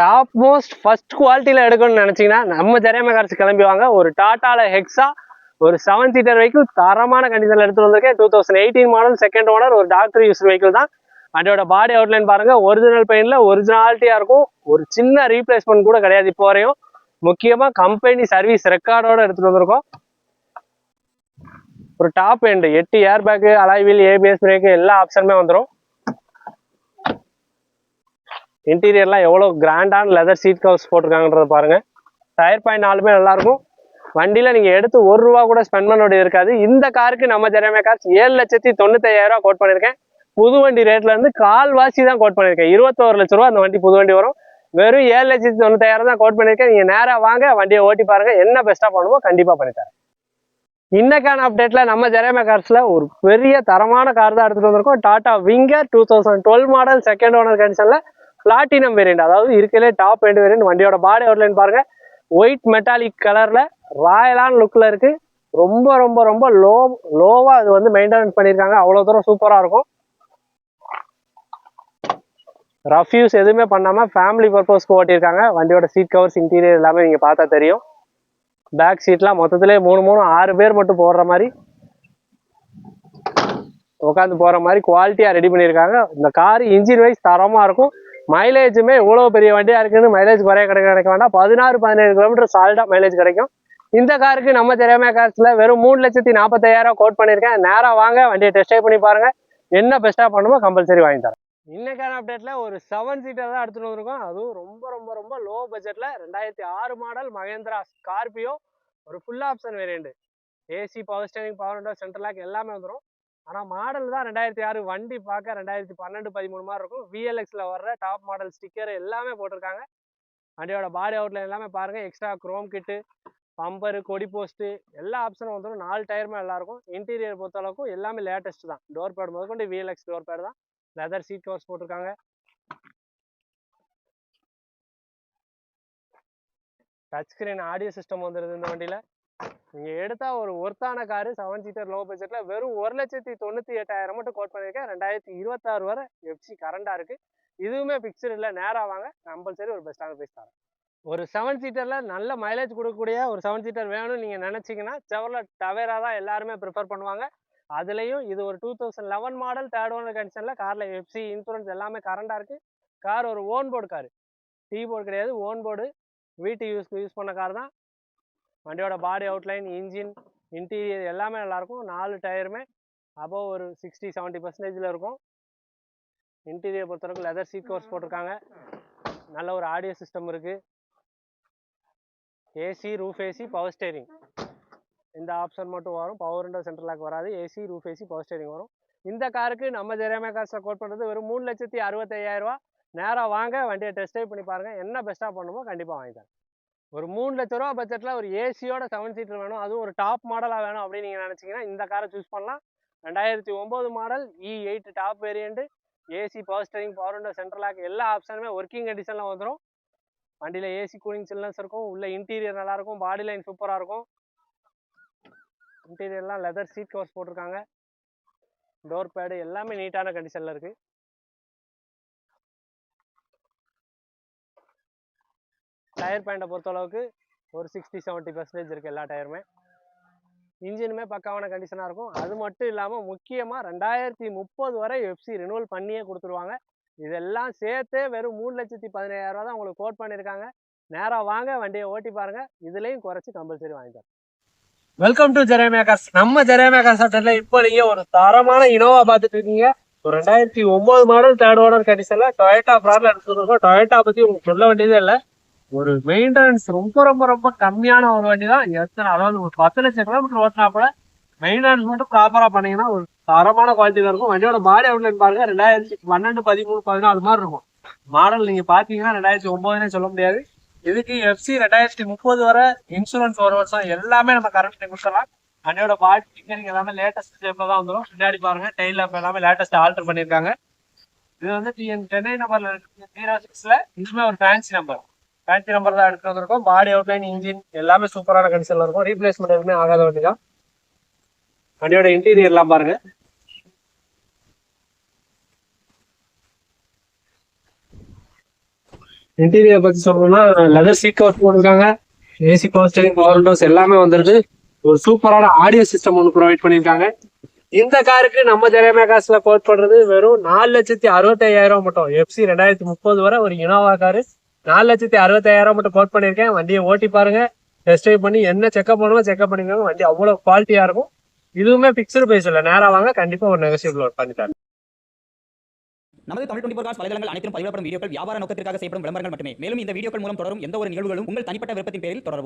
Top most first குவாலிட்டியில் எடுக்கணும்னு நினச்சிங்கன்னா நம்ம ஜெரேமே கார்ஸ் கிளம்பி வாங்க ஒரு டாட்டாவில் ஹெக்ஸா ஒரு செவன் சீட்டர் வெஹிக்கிள் தரமான கண்டிஷனில் எடுத்துகிட்டு வந்திருக்கேன். Two thousand eighteen model second owner ஒரு டாக்டர் யூஸ் வெஹிக்கிள் தான். அதோட பாடி அவுட்லைன் பாருங்கள் ஒரிஜினல் பெயின்ல ஒரிஜினாலிட்டியாக இருக்கும். ஒரு சின்ன ரீப்ளேஸ்மெண்ட் கூட கிடையாது இப்போ வரையும். முக்கியமாக கம்பெனி சர்வீஸ் ரெக்கார்டோட எடுத்துகிட்டு வந்திருக்கோம். ஒரு டாப் எண்டு எட்டு ஏர் பேக்கு அலைவில் ஏபிஎஸ் பிரேக்கு எல்லா ஆப்ஷனுமே வந்துடும் இன்டீரியர்லாம் எவ்வளோ கிராண்டான லெதர் சீட் கவர்ஸ் போட்டிருக்காங்கன்றத பாருங்கள் டயர் பாயிண்ட் நாலுமே நல்லாயிருக்கும். வண்டியில் நீங்கள் எடுத்து ஒரு ரூபா கூட ஸ்பெண்ட் பண்ண வேண்டியது இருக்காது. இந்த காருக்கு நம்ம ஜெரமே காசு ஏழு லட்சத்தி தொண்ணூத்தையாயிரரூவா கோட் பண்ணியிருக்கேன். புது வண்டி ரேட்லேருந்து கால்வாசி தான் கோட் பண்ணியிருக்கேன். இருபத்தோரு லட்ச ரூபா அந்த வண்டி புது வண்டி வரும். வெறும் ஏழு லட்சத்தி தொண்ணூத்தாயிரம் தான் கோட் பண்ணியிருக்கேன். நீங்கள் நேராக வாங்க வண்டியை ஓட்டி பாருங்கள் என்ன பெஸ்ட்டாக பண்ணுமோ கண்டிப்பாக பண்ணித்தரேன். இன்னைக்கான அப்டேட்ல நம்ம ஜெரேமே கார்ஸ்ல ஒரு பெரிய தரமான கார் தான் எடுத்துட்டு வந்திருக்கோம். Tata Winger two thousand twelve model second owner கண்டிஷன்ல பிளாட்டினம் வேரியன்ட் அதாவது இருக்கலே டாப் எண்ட் வேரியன்ட் வண்டியோட பாடி அவுட்லைன் பாருங்க. ஒயிட் மெட்டாலிக் கலர்ல ராயலான லுக்ல இருக்கு. ரொம்ப ரொம்ப ரொம்ப லோ லோவா அது வந்து மெயின்டைன் பண்ணியிருக்காங்க. அவ்வளோ தூரம் சூப்பரா இருக்கும். ரஃப் யூஸ் எதுவுமே பண்ணாம ஃபேமிலி பர்பஸ்க்கு ஓட்டியிருக்காங்க. வண்டியோட சீட் கவர்ஸ் இன்டீரியர் எல்லாமே நீங்க பார்த்தா தெரியும். பேக் சீட்லாம் மொத்தத்திலே மூணு மூணு ஆறு பேர் மட்டும் போடுற மாதிரி. உட்காந்து போற மாதிரி குவாலிட்டியா ரெடி பண்ணியிருக்காங்க. இந்த கார் இன்ஜின் வைஸ் தரமா இருக்கும். மைலேஜுமே இவ்வளோ பெரிய வண்டியாக இருக்குன்னு மைலேஜ் குறைய கிடைக்க கிடைக்க வேண்டாம். பதினாறு பதினேழு கிலோமீட்டர் சால்டாக மைலேஜ் கிடைக்கும். இந்த காருக்கு நம்ம தெரியாம காசில் வெறும் மூணு லட்சத்தி நாற்பத்தாயிரம் கோட் பண்ணியிருக்கேன். நேராக வாங்க வண்டியை டெஸ்ட் ட்ரைவ் பண்ணி பாருங்கள் என்ன பெஸ்ட்டாக பண்ணுமோ கம்பல்சரி வாங்கி தரேன். இன்னைக்கான அப்டேட்ல ஒரு செவன் சீட்டர் தான் எடுத்துட்டு வந்திருக்கோம். அதுவும் ரொம்ப ரொம்ப ரொம்ப லோ பட்ஜெட்டில் ரெண்டாயிரத்தி ஆறு மாடல் மகேந்திரா ஸ்கார்பியோ ஒரு full option variant AC power steering power window central lock எல்லாமே வந்துடும் ஆனால் மாடல் தான் ரெண்டாயிரத்தி ஆறு வண்டி பார்க்க ரெண்டாயிரத்தி பன்னெண்டு பதிமூணு மாதிரி இருக்கும். விஎல்எக்ஸில் வர்ற டாப் மாடல் ஸ்டிக்கர் எல்லாமே போட்டிருக்காங்க. வண்டியோட பாடி அவுட்லைன் எல்லாமே பாருங்கள் எக்ஸ்ட்ரா குரோம் கிட்டு பம்பரு கொடி போஸ்ட்டு எல்லா ஆப்ஷனும் வந்துடும் நாலு டயருமே நல்லாயிருக்கும். இன்டீரியர் பொறுத்த அளவுக்கு எல்லாமே லேட்டஸ்ட் தான். டோர் பேட் முதற்கொண்டு விஎல்எக்ஸ் டோர் பேட் தான். லெதர் சீட் கவர்ஸ் போட்டிருக்காங்க. டச் ஸ்க்ரீன் ஆடியோ சிஸ்டம் வந்துடுது இந்த வண்டியில். நீங்க எடுத்தா ஒரு ஒர்த்தான காரு செவன் சீட்டர் லோ பட்ஜெட்ல வெறும் ஒரு லட்சத்தி தொண்ணூத்தி எட்டாயிரம் மட்டும் கோட் பண்ணியிருக்கேன் ரெண்டாயிரத்தி இருபத்தாறு வரை எஃப்சி கரண்டா இருக்கு. இதுவுமே பிக்சர் இல்லை நேரா வாங்க. கம்பல்சரி ஒரு பெஸ்ட்டான பேஸ் தரேன். ஒரு செவன் சீட்டர்ல நல்ல மைலேஜ் கொடுக்கக்கூடிய ஒரு செவன் சீட்டர் வேணும்னு நீங்க நினைச்சீங்கன்னா செவர்ல டவேரா தான் எல்லாருமே ப்ரிஃபர் பண்ணுவாங்க. அதுலயும் இது ஒரு two thousand eleven model third owner கண்டிஷன்ல கார்ல எஃப்சி இன்சூரன்ஸ் எல்லாமே கரண்டா இருக்கு. கார் ஒரு own board car T board கிடையாது ஓன் போர்டு வீட்டு யூஸ்க்கு யூஸ் பண்ண கார் தான். வண்டியோட பாடி அவுட்லைன் இன்ஜின் இன்டீரியர் எல்லாமே நல்லா இருக்கும் நாலு டயருமே அபோவ் ஒரு சிக்ஸ்டி செவன்ட்டி பர்சன்டேஜில் இருக்கும். இன்டீரியர் பொறுத்தவரைக்கும் லெதர் சீட் கவர்ஸ் போட்டிருக்காங்க. நல்ல ஒரு ஆடியோ சிஸ்டம் இருக்கு. AC roof AC power steering இந்த ஆப்ஷன் மட்டும் வரும். பவர் சென்ட்ரல் லாக் வராது. AC roof AC power steering வரும். இந்த காருக்கு நம்ம ஜெரேமே காசை கோட் பண்ணுறது வெறும் மூணு லட்சத்தி அறுபத்தையாயிரம் ரூபா நேராக வாங்க வண்டியை டெஸ்ட் ட்ரைவ் பண்ணி பாருங்க. என்ன பெஸ்ட்டாக பண்ணுமோ கண்டிப்பாக வாங்கி தரேன். ஒரு மூணு லட்ச ரூபா பட்ஜெட்டில் ஒரு ஏசியோட செவன் சீட்டர் வேணும். அதுவும் ஒரு டாப் மாடலாக வேணும் அப்படின்னு நீங்கள் நினச்சிங்கன்னா இந்த காரை சூஸ் பண்ணலாம். ரெண்டாயிரத்தி ஒம்பது model E eight top variant AC power steering power window central lock எல்லா ஆப்ஷனுமே ஒர்க்கிங் கண்டிஷனில் வந்துடும் வண்டியில் ஏசி கூலிங் சில்னஸ் இருக்கும். உள்ள இன்டீரியர் நல்லா இருக்கும் பாடி லைன் சூப்பராக இருக்கும் இன்டீரியர்லாம் லெதர் சீட் கவர்ஸ் போட்டிருக்காங்க. டோர் பேடு எல்லாமே நீட்டான கண்டிஷனில் இருக்கு. டயர் பாயிண்டை பொறுத்த அளவுக்கு ஒரு சிக்ஸ்டி செவன்ட்டி பர்சன்டேஜ் இருக்குது எல்லா டயருமே. இன்ஜினுமே பக்காவான கண்டிஷனாக இருக்கும். அது மட்டும் இல்லாமல் முக்கியமாக ரெண்டாயிரத்தி முப்பது வரை எஃப்சி ரினுவல் பண்ணியே கொடுத்துருவாங்க. இதெல்லாம் சேர்த்தே வெறும் மூணு லட்சத்தி பதினாயிரம் தான் உங்களுக்கு கோட் பண்ணியிருக்காங்க நேராக வாங்க வண்டியை ஓட்டி பாருங்கள் இதுலேயும் குறைச்சி கம்பல்சரி வாங்கிக்கலாம் வெல்கம் டு ஜெரேமேகாஸ் நம்ம ஜெரேமேகாஸ் ஹோட்டலில் இப்போ நீங்கள் ஒரு தரமான இனோவா பார்த்துட்டு இருக்கீங்க. ஒரு ரெண்டாயிரத்தி ஒம்பது மாடல் தேர்ட் ஓனர் கண்டிஷனில் டொயேட்டா ப்ராட்ல எடுத்துருக்கோம் டொயேட்டா பற்றி உங்களுக்கு சொல்ல வேண்டியதே இல்லை. ஒரு மெயின்டெனன்ஸ் ரொம்ப ரொம்ப ரொம்ப கம்மியான ஒரு வண்டி தான். எத்தனை அதாவது ஒரு பத்து லட்சம் கிலோமீட்டர் ஓட்டினா கூட மெயின்டெனன்ஸ் மட்டும் ப்ராப்பராக பண்ணீங்கன்னா ஒரு தரமான குவாலிட்டியில இருக்கும். வண்டியோட மாடி அவுட்லைன் பாருங்க ரெண்டாயிரத்தி பன்னெண்டு பதிமூணு பதினாலு மாதிரி இருக்கும். மாடல் நீங்க பாத்தீங்கன்னா ரெண்டாயிரத்தி ஒம்போதுனே சொல்ல முடியாது. இதுக்கு எஃப்சி ரெண்டாயிரத்தி முப்பது வரை இன்சூரன்ஸ் ஒரு வருஷம் எல்லாமே நம்ம கரண்ட் கொடுத்துடலாம். வண்டியோட பாடி ஸ்டிக்கரிங் எல்லாமே லேட்டஸ்ட் ஷேப்ல தான் வந்துடும் பின்னாடி பாருங்க டெய்ல் லேப் எல்லாமே லேட்டஸ்ட் ஆல்டர் பண்ணியிருக்காங்க. இது வந்து டிஎன் சென்னை நம்பர்ல இருக்கு. ஜீரோ சிக்ஸ்ல இதுமே ஒரு ஃபேன்சி நம்பர் ஃபேன்சி நம்பர் தான் எடுத்து வந்திருக்கோம். பாடி அவுட்லைன் இன்ஜின் எல்லாமே சூப்பரான கண்டிஷன்ல இருக்கும். ரீப்ளேஸ்மெண்ட் எதுவுமே ஆகாத வண்டி தான் வண்டியோட இன்டீரியர்லாம் பாருங்க. இன்டீரியர் பத்தி சொல்லணும்னா லெதர் சீட் கவர்ஸ் போட்டிருக்காங்க. AC power steering power windows எல்லாமே வந்துருக்கு ஒரு சூப்பரான ஆடியோ சிஸ்டம் ஒன்று ப்ரொவைட் பண்ணியிருக்காங்க. இந்த காருக்கு நம்ம ஜெரேமியா காசுல கோட் பண்றது வெறும் நாலு லட்சத்தி அறுபத்தையாயிரம் மட்டும். எஃப்சி ரெண்டாயிரத்தி முப்பது வரை ஒரு இனோவா காரு நாலு லட்சத்தி அறுபத்தாயிரம் மட்டும் கோட் பண்ணியிருக்கேன். வண்டியை ஓட்டி பாருங்க. டெஸ்ட் ட்ரைவ் பண்ணி என்ன செக்அப் பண்ணுமோ செக்அப் பண்ணிக்கோங்க. வண்டி அவ்வளோ குவாலிட்டியாக இருக்கும். இதுவுமே பிக்சடு பிரைஸ் இல்லை நேராக வாங்க. கண்டிப்பா ஒரு நெகசியபிள் பண்ணி தரேன். நமது தமிழ் டுவெண்டி காஸ் வலைதளங்கள் அனைத்தும் பதிவிடப்படும் வீடியோக்கள் வியாபார நோக்கத்திற்காக செய்யப்படும் விளம்பரங்கள் மட்டுமே. மேலும் இந்த வீடியோக்கள் மூலம் தொடரும் எந்த ஒரு நிகழ்வுகளும் உங்கள் தனிப்பட்ட விருப்பத்தின் பேரில் தொடரவும்.